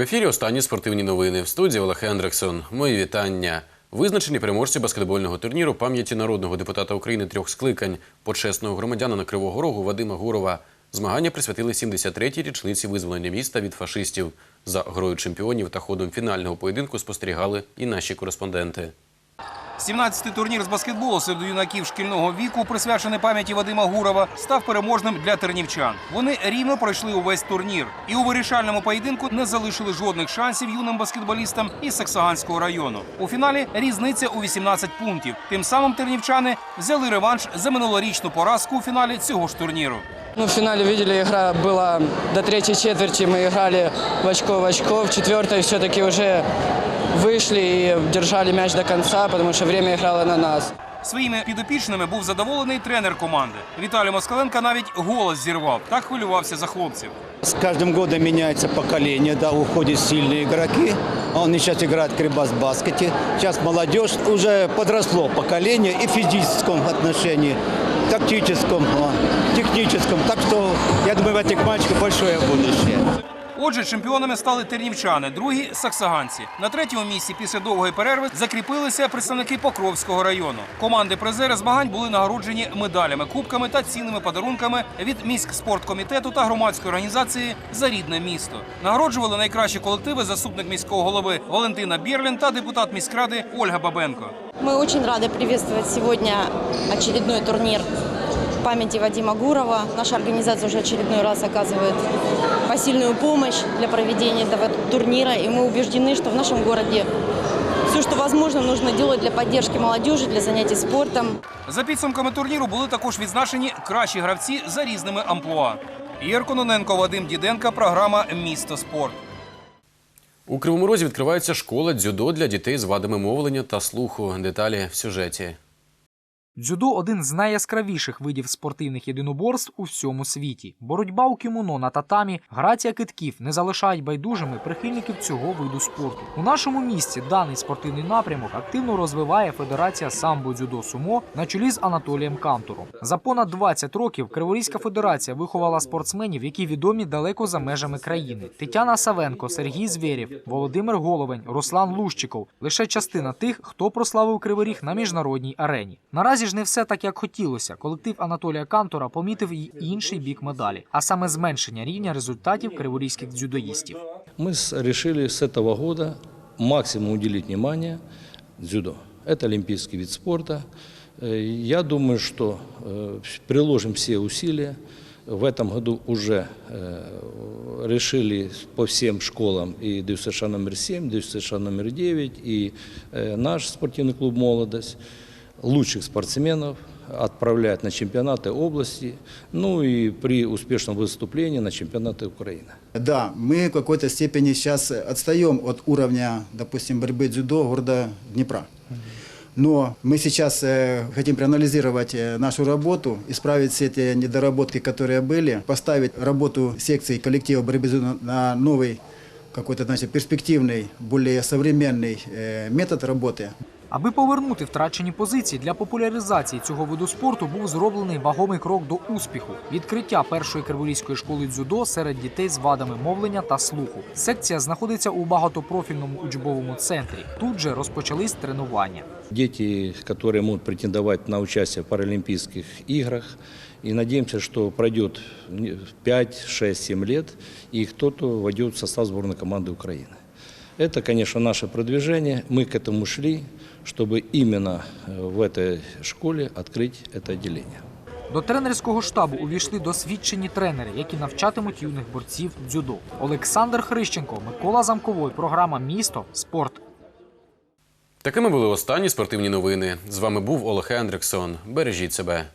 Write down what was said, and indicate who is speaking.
Speaker 1: В ефірі останні спортивні новини. В студії Олег Ендрексон. Мої вітання. Визначені переможці баскетбольного турніру пам'яті народного депутата України трьох скликань, почесного громадянина Кривого Рогу Вадима Гурова. Змагання присвятили 73-й річниці визволення міста від фашистів. За грою чемпіонів та ходом фінального поєдинку спостерігали і наші кореспонденти.
Speaker 2: 17-й турнір з баскетболу серед юнаків шкільного віку, присвячений пам'яті Вадима Гурова, став переможним для тернівчан. Вони рівно пройшли увесь турнір і у вирішальному поєдинку не залишили жодних шансів юним баскетболістам із Саксаганського району. У фіналі різниця у 18 пунктів. Тим самим тернівчани взяли реванш за минулорічну поразку у фіналі цього ж турніру.
Speaker 3: Ну, в финале видели, игра была до третьей четверти, мы играли в очко в очко, в четвертой все-таки уже вышли и держали мяч до конца, потому что время играло на нас.
Speaker 2: Своїми підопічними був задоволений тренер команди. Віталій Москаленко навіть голос зірвав. Так хвилювався за хлопців.
Speaker 4: С каждым годом меняется поколение, да, уходят сильные игроки. А Он сейчас играет в Крибас баскете. Сейчас молодежь уже подросло поколение и в физическом отношении, тактическом, а, техническом. Так что я думаю, в этих мальчиках большое будущее.
Speaker 2: Отже, чемпіонами стали тернівчани, другі саксаганці. На третьому місці після довгої перерви закріпилися представники Покровського району. Команди призери змагань були нагороджені медалями, кубками та цінними подарунками від міськспорткомітету та громадської організації за рідне місто. Нагороджували найкращі колективи заступник міського голови Валентина Бірлін та депутат міськради Ольга Бабенко.
Speaker 5: Мы очень рады приветствовать сегодня очередной турнир памяти Вадима Гурова. Наша организация уже очередной раз оказывает посильную помощь для проведения этого турнира. И мы убеждены, что в нашем городе все, что возможно, нужно делать для поддержки молодежи, для занятий спортом.
Speaker 2: За підсумками турніру були також відзначені кращі гравці за різними амплуа. Ігор Кононенко, Вадим Діденко, програма Місто спорт.
Speaker 1: У Кривому Розі відкривається школа дзюдо для дітей з вадами мовлення та слуху. Деталі в сюжеті.
Speaker 6: Дзюдо один з найяскравіших видів спортивних єдиноборств у всьому світі. Боротьба у кімоно на татамі, грація китків не залишають байдужими прихильників цього виду спорту. У нашому місті даний спортивний напрямок активно розвиває Федерація самбо дзюдо сумо на чолі з Анатолієм Кантуром. За понад 20 років Криворізька федерація виховала спортсменів, які відомі далеко за межами країни. Тетяна Савенко, Сергій Звєрєв, Володимир Головень, Руслан Лущиков лише частина тих, хто прославив Криворіг на міжнародній арені. Наразі ж не все так, як хотілося. Колектив Анатолія Кантора помітив і інший бік медалі, а саме зменшення рівня результатів криворізьких дзюдоїстів.
Speaker 7: Мы с- решили с этого года максимум уделить внимание дзюдо. Это олимпийский вид спорта. Э, Я думаю, что э, приложим все усилия. В этом году уже э, решили по всем школам и ДЮСШ номер 7, ДЮСШ номер 9 и э, наш спортивный клуб «Молодость» Лучших спортсменов отправлять на чемпионаты области, ну и при успешном выступлении на чемпионаты Украины.
Speaker 4: Да, мы в какой-то степени сейчас отстаем от уровня, допустим, борьбы дзюдо города Днепра. Но мы сейчас э, хотим проанализировать э, нашу работу, исправить все эти недоработки, которые были, поставить работу секций коллектива борьбы дзюдо на- на новый какой-то, значит, перспективный, более современный э, метод работы.
Speaker 6: Аби повернути втрачені позиції для популяризації цього виду спорту був зроблений вагомий крок до успіху відкриття першої криворізької школи дзюдо серед дітей з вадами мовлення та слуху. Секція знаходиться у багатопрофільному учбовому центрі. Тут же розпочались тренування.
Speaker 7: Дети, которые могут претендовать на участие в Паралимпийских играх. И надеемся, что пройдет не- 5, 6, 7 лет, и кто-то войдет в состав сборной команды Украины. Это, конечно, наше продвижение. Мы к этому шли, чтобы именно э, в этой школе открыть это отделение.
Speaker 6: До тренерського штабу увійшли досвідчені тренери, які навчатимуть юних борців дзюдо. Олександр Хрищенко, Микола Замковой. Програма Місто спорт.
Speaker 1: Такими були останні спортивні новини. З вами був Олег Ендрексон. Бережіть себе.